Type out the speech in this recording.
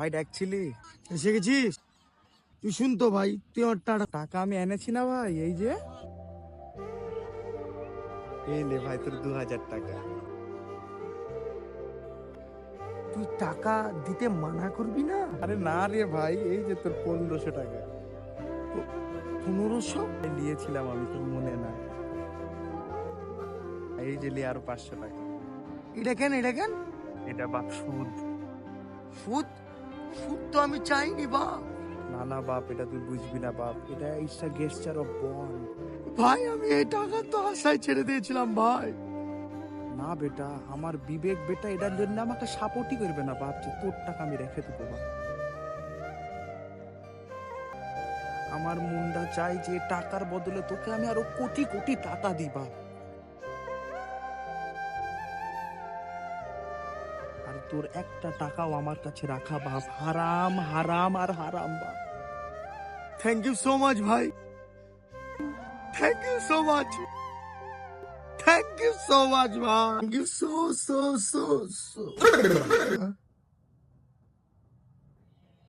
ভাই ডাকছিলি? এসে গেছিস তুই শুনতো ভাই তুই আমার টাটা। টাকা আমি এনেছি না ভাই এই যে। এই লে ভাই তোর দু হাজার টাকা। তুই টাকা দিতে মানা করবি না? আরে না রে ভাই এই যে তোর পনেরোশো টাকা। পনেরোশো? নিয়েছিলাম আমি তোর মনে না। এই যে লি আরও পাঁচশো টাকা। এটা কেন এটা কেন? এটা বাপ সুদ। সুদ? সুদ তো আমি চাইনি বা না না বাপ এটা তুই বুঝবি না বাপ। এটা ইচ্ছা গেস্টার অফ বন ভাই আমি এই টাকা তো আশায় ছেড়ে দিয়েছিলাম ভাই। না বেটা আমার বিবেক বেটা এটার জন্য আমাকে সাপোর্টই করবে না বাপ যে তোর টাকা আমি রেখে দেবো বাপ। আমার মুন্ডা চাই যে টাকার বদলে তোকে আমি আরও কোটি কোটি টাকা দিই বাপ। তোর একটা টাকাও আমার কাছে রাখা বাপ। হারাম হারাম আর হারাম বাপ। থ্যাংক ইউ সো মাচ ভাই। Thank you so much thank you so much ভাই। Thank you so so so so